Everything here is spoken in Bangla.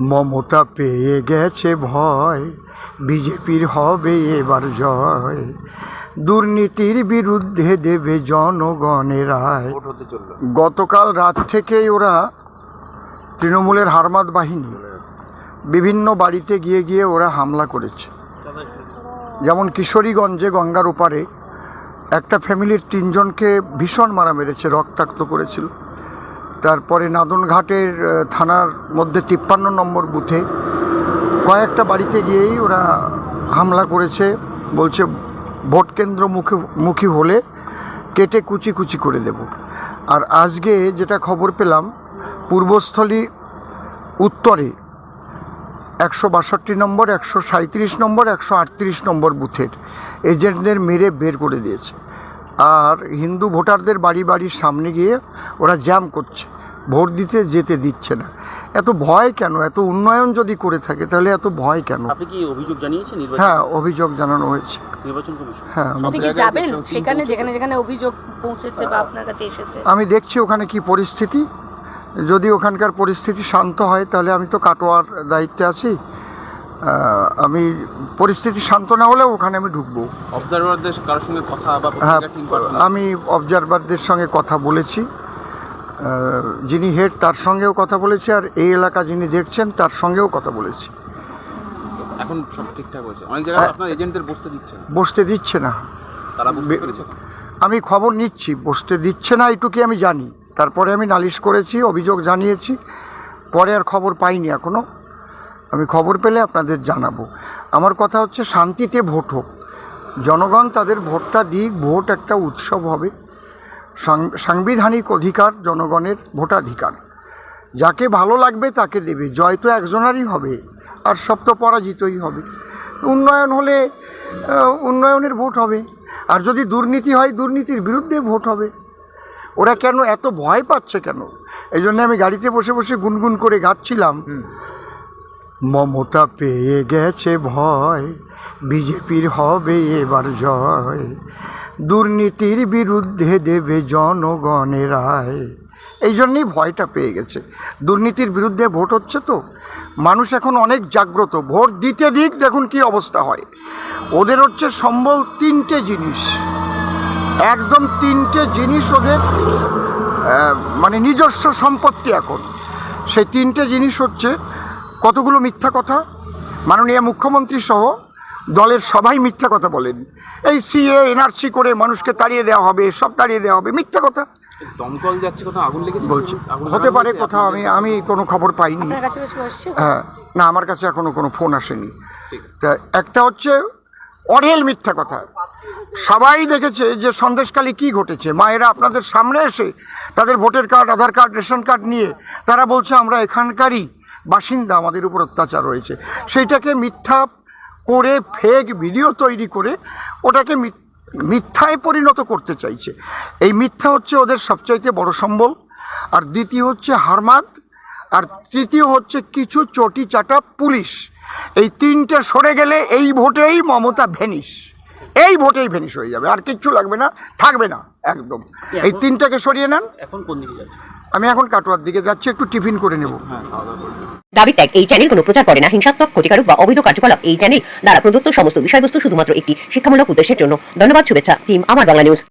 মমতা পেয়ে গেছে ভয় বিজেপির হবে এবার জয়। দুর্নীতির বিরুদ্ধে দেবে জনগণের রায়। গতকাল রাত থেকেই ওরা তৃণমূলের হারমাদ বাহিনী বিভিন্ন বাড়িতে গিয়ে গিয়ে ওরা হামলা করেছে। যেমন কিশোরীগঞ্জে গঙ্গার ওপারে একটা ফ্যামিলির তিনজনকে ভীষণ মারা মেরেছে রক্তাক্ত করেছিল। তারপরে নাদনঘাটের থানার মধ্যে তিপ্পান্ন নম্বর বুথে কয়েকটা বাড়িতে গিয়েই ওরা হামলা করেছে, বলছে ভোট কেন্দ্র মুখে, মুখী হলে কেটে কুচি কুচি করে দেব। আর আজকে যেটা খবর পেলাম, পূর্বস্থলী উত্তরে একশো বাষট্টি নম্বর, একশো সাঁত্রিশ নম্বর, একশো আটত্রিশ নম্বর বুথের এজেন্টদের মেরে বের করে দিয়েছে। আর হিন্দু ভোটারদের বাড়ি বাড়ির সামনে গিয়ে ওরা জ্যাম করছে। ভোট দিতে যেতে দিচ্ছে না। এত ভয় কেন? এত উন্নয়ন যদি করে থাকে তাহলে এত ভয় কেন? আপনি কি অভিযোগ জানিয়েছেন হ্যাঁ অভিযোগ জানানো হয়েছে। নির্বাচন কমিশন? হ্যাঁ আপনি কি যাবেন? সেখানে যেখানে যেখানে অভিযোগ পৌঁছেছে বা আপনার কাছে এসেছে? আমি দেখছি ওখানে কি পরিস্থিতি। যদি ওখানকার পরিস্থিতি শান্ত হয় তাহলে আমি তো কাটোয়ার দায়িত্বে আছি। আমি পরিস্থিতি শান্ত না হলেও ওখানে আমি ঢুকবো। অবজারভারদের কারোর সঙ্গে কথা বা হ্যাঁ আমি অবজারভারদের সঙ্গে কথা বলেছি। যিনি হেড তার সঙ্গেও কথা বলেছি আর এই এলাকা যিনি দেখছেন তার সঙ্গেও কথা বলেছি। এখন সব ঠিকঠাক হয়েছে? অনেক জায়গায়। আপনার এজেন্টদের বসতে দিচ্ছেন বসতে দিচ্ছে না। তারা বুঝতে পেরেছে? আমি খবর নিচ্ছি বসতে দিচ্ছে না এইটুকুই আমি জানি। তারপরে আমি নালিশ করেছি অভিযোগ জানিয়েছি পরে আর খবর পাইনি এখনও আমি খবর পেলে আপনাদের জানাব। আমার কথা হচ্ছে শান্তিতে ভোট হোক। জনগণ তাদের ভোটটা দিক ভোট একটা উৎসব হবে। সাংবিধানিক অধিকার জনগণের ভোটাধিকার। যাকে ভালো লাগবে তাকে দেবে। জয় তো একজনারই হবে আর সব তো পরাজিতই হবে। উন্নয়ন হলে উন্নয়নের ভোট হবে। আর যদি দুর্নীতি হয় দুর্নীতির বিরুদ্ধে ভোট হবে। ওরা কেন এত ভয় পাচ্ছে কেন? এই জন্য আমি গাড়িতে বসে বসে গুনগুন করে গাচ্ছিলাম। মমতা পেয়ে গেছে ভয় বিজেপির হবে এবার জয়। দুর্নীতির বিরুদ্ধে দেবে জনগণের রায়। এই জন্যই ভয়টা পেয়ে গেছে। দুর্নীতির বিরুদ্ধে ভোট হচ্ছে তো। মানুষ এখন অনেক জাগ্রত। ভোট দিতে দিক, দেখুন কি অবস্থা হয়। ওদের হচ্ছে সম্বল তিনটে জিনিস। একদম তিনটে জিনিস ওদের মানে নিজস্ব সম্পত্তি এখন। সেই তিনটে জিনিস হচ্ছে কতগুলো মিথ্যা কথা? মাননীয় মুখ্যমন্ত্রী সহ দলের সবাই মিথ্যা কথা বলেন। এই সিএ এনআরসি করে মানুষকে তাড়িয়ে দেওয়া হবে সব তাড়িয়ে দেওয়া হবে মিথ্যা কথা। দমকল যাচ্ছে কোথাও? আগুন লেগেছে বলছি হতে পারে কোথাও আমি আমি কোনো খবর পাইনি। হ্যাঁ না আমার কাছে এখনও কোনো ফোন আসেনি। তা একটা হচ্ছে অঢেল মিথ্যা কথা। সবাই দেখেছে যে সন্দেশকালে কি ঘটেছে। মায়েরা আপনাদের সামনে এসে তাদের voter card Aadhaar card ration card নিয়ে তারা বলছে আমরা এখানকারই বাসিন্দা আমাদের উপর অত্যাচার রয়েছে সেইটাকে মিথ্যা করে ফেক ভিডিও তৈরি করে ওটাকে মিথ- মিথ্যায় পরিণত করতে চাইছে। এই মিথ্যা হচ্ছে ওদের সবচাইতে বড় সম্বল। আর দ্বিতীয় হচ্ছে হারমাদ। আর তৃতীয় হচ্ছে কিছু চটি চাটা পুলিশ। এই তিনটে সরে গেলে এই ভোটেই মমতা ভেনিস। এই ভোটেই ভেনিস হয়ে যাবে। আর কিচ্ছু লাগবে না থাকবে না একদম। এই তিনটাকে সরিয়ে নেন। এখন কোন দিকে যাচ্ছে? আমি এখন কাটোয়ার দিকে যাচ্ছি একটু টিফিন করে নেব। হ্যাঁ দাবি ট্যাগ এই চ্যানেল কোনো প্রচার করে না হিংসাত্মক ক্ষতিকারক বা অবৈধ কার্যকলাপ। এই চ্যানেল দ্বারা প্রদত্ত সমস্ত বিষয়বস্তু শুধুমাত্র একটি শিক্ষামূলক উদ্দেশ্যের জন্য। ধন্যবাদ শুভেচ্ছা টিম আমার বাংলা নিউজ